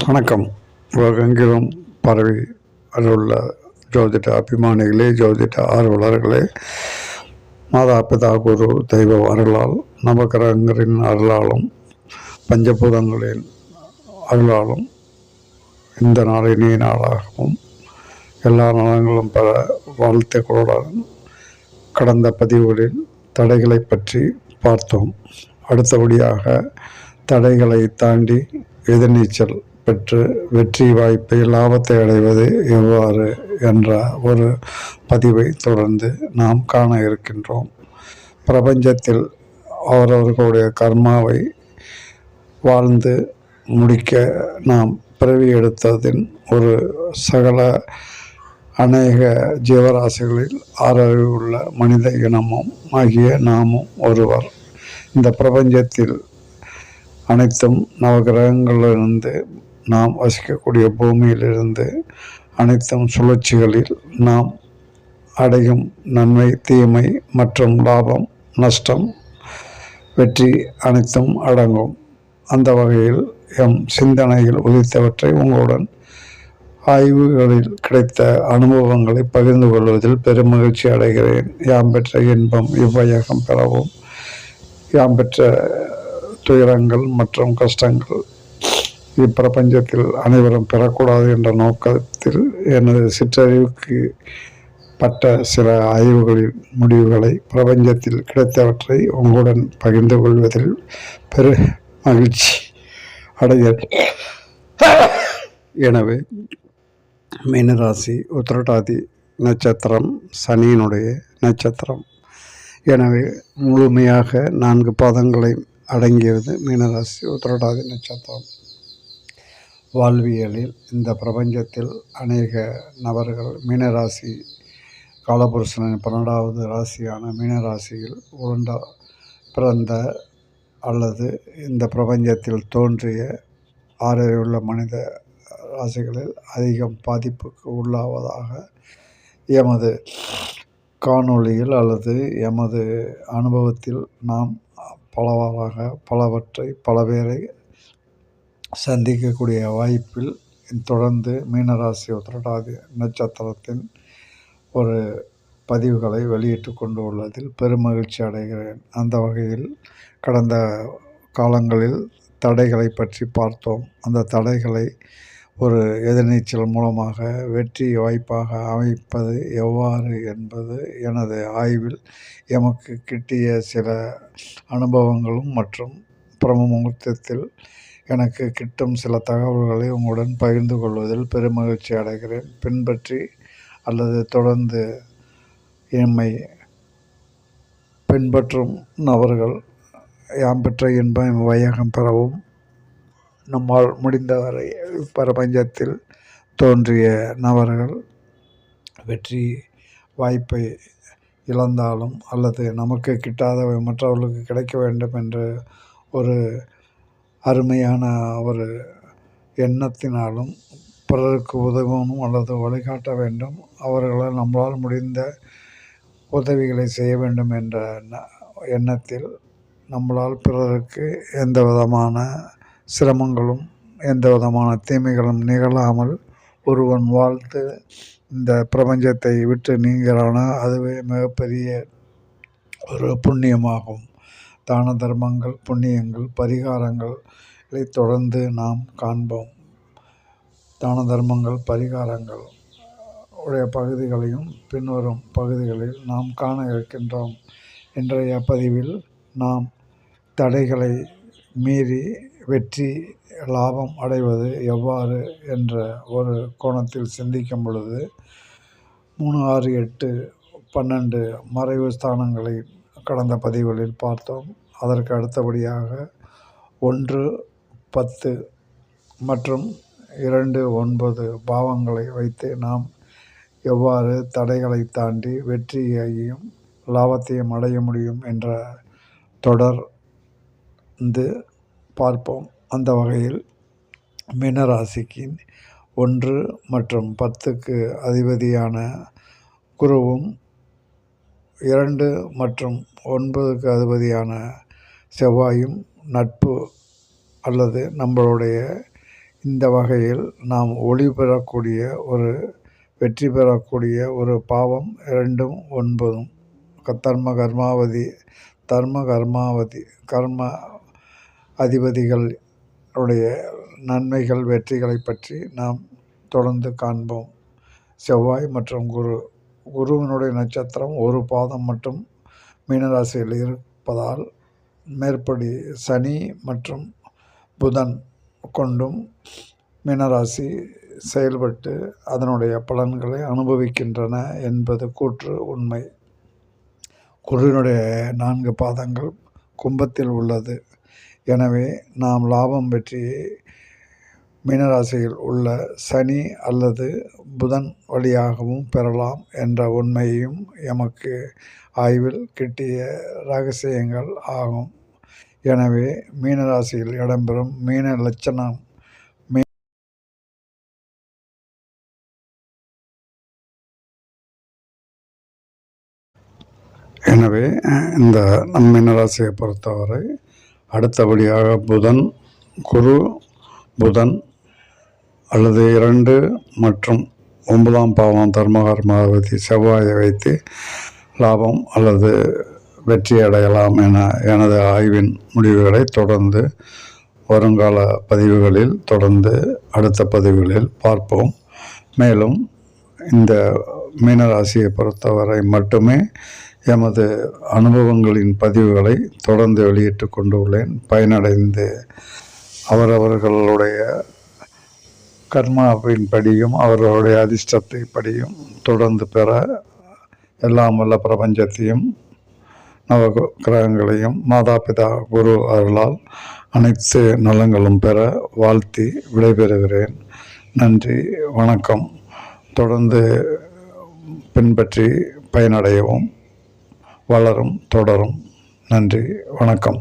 வணக்கம். உலகெங்கிலும் பரவி அருள்ள ஜோதிட அபிமானிகளே ஜோதிட ஆர்வலர்களே மாதா பிதா குரு தெய்வ அருளால் நவகிரகங்களின் அருளாலும் பஞ்சபூதங்களின் அருளாலும் இந்த நாள் இனிய நாளாகவும் எல்லா நலங்களும் பெற வாழ்த்துக்களுடன் கடந்த பதிவுகளில் தடைகளை பற்றி பார்த்தோம். அடுத்தபடியாக தடைகளை தாண்டி எதிர்நீச்சல் பெற்று வெற்றி வாய்ப்பை லாபத்தை அடைவது எவ்வாறு என்ற ஒரு பதிவை தொடர்ந்து நாம் காண இருக்கின்றோம். பிரபஞ்சத்தில் அவரவர்களுடைய கர்மாவை வாழ்ந்து முடிக்க நாம் பிறவி எடுத்ததின் ஒரு சகல அநேக ஜீவராசிகளில் ஆறறிவு உள்ள மனித இனமும் ஆகிய நாமும் ஒருவர். இந்த பிரபஞ்சத்தில் அனைத்தும் நவகிரகங்களிலிருந்து நாம் வசிக்கக்கூடிய பூமியிலிருந்து அனைத்தும் சுழற்சிகளில் நாம் அடையும் நன்மை தீமை மற்றும் லாபம் நஷ்டம் வெற்றி அனைத்தும் அடங்கும். அந்த வகையில் எம் சிந்தனையில் உதித்தவற்றை உங்களுடன் ஆய்வுகளில் கிடைத்த அனுபவங்களை பகிர்ந்து கொள்வதில் பெருமகிழ்ச்சி அடைகிறேன். யாம் பெற்ற இன்பம் இவ்வையகம் பெறவும் யாம் பெற்ற துயரங்கள் மற்றும் கஷ்டங்கள் இப்பிரபஞ்சத்தில் அனைவரும் பெறக்கூடாது என்ற நோக்கத்தில் எனது சிற்றறிவுக்கு பட்ட சில ஆய்வுகளின் முடிவுகளை பிரபஞ்சத்தில் கிடைத்தவற்றை உங்களுடன் பகிர்ந்து கொள்வதில் பெரு மகிழ்ச்சி அடைய எனவே மீனராசி உத்திரட்டாதி நட்சத்திரம் சனியினுடைய நட்சத்திரம். எனவே முழுமையாக நான்கு பாதங்களை அடங்கியது மீனராசி உத்திரட்டாதி நட்சத்திரம். வாழ்வியலில் இந்த பிரபஞ்சத்தில் அநேக நபர்கள் மீனராசி காலபுருஷனின் பன்னெண்டாவது ராசியான மீனராசியில் உருண்ட பிறந்த அல்லது இந்த பிரபஞ்சத்தில் தோன்றிய ஆறறிவுள்ள மனித ராசிகளில் அதிகம் பாதிப்புக்கு உள்ளாவதாக எமது காணொளியில் அல்லது எமது அனுபவத்தில் நாம் பலவாறாக பலவற்றை பல பேரை சந்திக்கக்கூடிய வாய்ப்பில் தொடர்ந்து மீனராசி உத்திரட்டாதி நட்சத்திரத்தின் ஒரு பதிவுகளை வெளியிட்டு கொண்டு உள்ளதில் பெருமகிழ்ச்சி அடைகிறேன். அந்த வகையில் கடந்த காலங்களில் தடைகளை பற்றி பார்த்தோம். அந்த தடைகளை ஒரு எதிர்நீச்சல் மூலமாக வெற்றி வாய்ப்பாக அமைப்பது எவ்வாறு என்பது எனது ஆய்வில் எமக்கு கிட்டிய சில அனுபவங்களும் மற்றும் பிரம முகூர்த்தத்தில் எனக்கு கிட்டும் சில தகவல்களை உங்களுடன் பகிர்ந்து கொள்வதில் பெருமகிழ்ச்சி அடைகிறேன். பின்பற்றி அல்லது தொடர்ந்து எம்மை பின்பற்றும் நபர்கள் யாம் பெற்ற இன்பம் வையகம் பெறவும் நம்மால் முடிந்தவரை பிரபஞ்சத்தில் தோன்றிய நபர்கள் வெற்றி வாய்ப்பை இழந்தாலும் அல்லது நமக்கு கிட்டாதவை மற்றவர்களுக்கு கிடைக்க வேண்டும் என்று ஒரு அருமையான ஒரு எண்ணத்தினாலும் பிறருக்கு உதவணும் அல்லது வழிகாட்ட வேண்டும். அவர்களால் நம்மளால் முடிந்த உதவிகளை செய்ய வேண்டும் என்ற எண்ணத்தில் நம்மளால் பிறருக்கு எந்த விதமான சிரமங்களும் எந்த விதமான தீமைகளும் நிகழாமல் ஒருவன் வாழ்த்து இந்த பிரபஞ்சத்தை விட்டு நீங்கிறானா அதுவே மிகப்பெரிய ஒரு புண்ணியமாகும். தான தர்மங்கள் புண்ணியங்கள் பரிகாரங்களை தொடர்ந்து நாம் காண்போம். தான தர்மங்கள் பரிகாரங்கள் உடைய பகுதிகளையும் பின்வரும் பகுதிகளில் நாம் காண இருக்கின்றோம். இன்றைய பதிவில் நாம் தடைகளை மீறி வெற்றி லாபம் அடைவது எவ்வாறு என்ற ஒரு கோணத்தில் சிந்திக்கும் பொழுது மூணு ஆறு எட்டு பன்னெண்டு மறைவு ஸ்தானங்களை கடந்த பதிவுகளில் பார்த்தோம். அதற்கு அடுத்தபடியாக ஒன்று பத்து மற்றும் இரண்டு ஒன்பது பாவங்களை வைத்து நாம் எவ்வாறு தடைகளை தாண்டி வெற்றியையும் லாபத்தையும் அடைய முடியும் என்ற தொடர்ந்து பார்ப்போம். அந்த வகையில் மீனராசிக்கு ஒன்று மற்றும் பத்துக்கு அதிபதியான குருவும் இரண்டு மற்றும் ஒன்பதுக்கு அதிபதியான செவ்வாயும் நட்பு அல்லது நம்மளுடைய இந்த வகையில் நாம் ஒளி பெறக்கூடிய ஒரு வெற்றி பெறக்கூடிய ஒரு பாவம் இரண்டும் ஒன்பதும். தர்ம கர்மாவதி தர்ம கர்மாவதி கர்ம அதிபதிகளுடைய நன்மைகள் வெற்றிகளை பற்றி நாம் தொடர்ந்து காண்போம். செவ்வாய் மற்றும் குரு குருவினுடைய நட்சத்திரம் ஒரு பாதம் மட்டும் மீனராசியில் இருப்பதால் மேற்படி சனி மற்றும் புதன் கொண்டும் மீனராசி செயல்பட்டு அதனுடைய பலன்களை அனுபவிக்கின்றன என்பது கூற்று உண்மை. குருவினுடைய நான்கு பாதங்கள் கும்பத்தில் உள்ளது. எனவே நாம் லாபம் வெற்றியை மீனராசியில் உள்ள சனி அல்லது புதன் வழியாகவும் பெறலாம் என்ற உண்மையும் எமக்கு ஆய்வில் கிட்டிய ரகசியங்கள் ஆகும். எனவே மீனராசியில் இடம்பெறும் மீன லட்சணம் எனவே இந்த நம் மீனராசியை பொறுத்தவரை அடுத்தபடியாக புதன் குரு புதன் அல்லது இரண்டு மற்றும் ஒன்பதாம் பாவம் தர்மகர்மாவதி செவ்வாயை வைத்து லாபம் அல்லது வெற்றி அடையலாம் என எனது ஆய்வின் முடிவுகளை தொடர்ந்து வருங்கால பதிவுகளில் தொடர்ந்து அடுத்த பதிவுகளில் பார்ப்போம். மேலும் இந்த மீனராசியை பொறுத்தவரை மட்டுமே எமது அனுபவங்களின் பதிவுகளை தொடர்ந்து வெளியிட்டு கொண்டுள்ளேன். பயனடைந்து அவரவர்களுடைய கர்மாவின் படியும் அவர்களுடைய அதிர்ஷ்டத்தை படியும் தொடர்ந்து பெற எல்லாம் உள்ள பிரபஞ்சத்தையும் நவ கிரகங்களையும் மாதா பிதா குரு அருளால் அனைத்து நலங்களும் பெற வாழ்த்தி விடைபெறுகிறேன். நன்றி வணக்கம். தொடர்ந்து பின்பற்றி பயனடையவும் வளரும் தொடரும். நன்றி வணக்கம்.